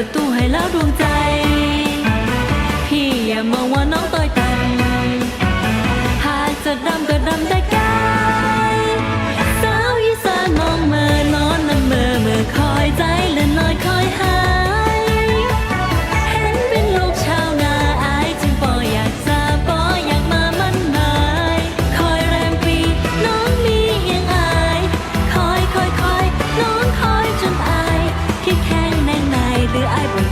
ประตูให้แล้วดวงใจ พี่อย่ามองว่าน้องต่อยตันหากจะดำก็ดำได้ I bring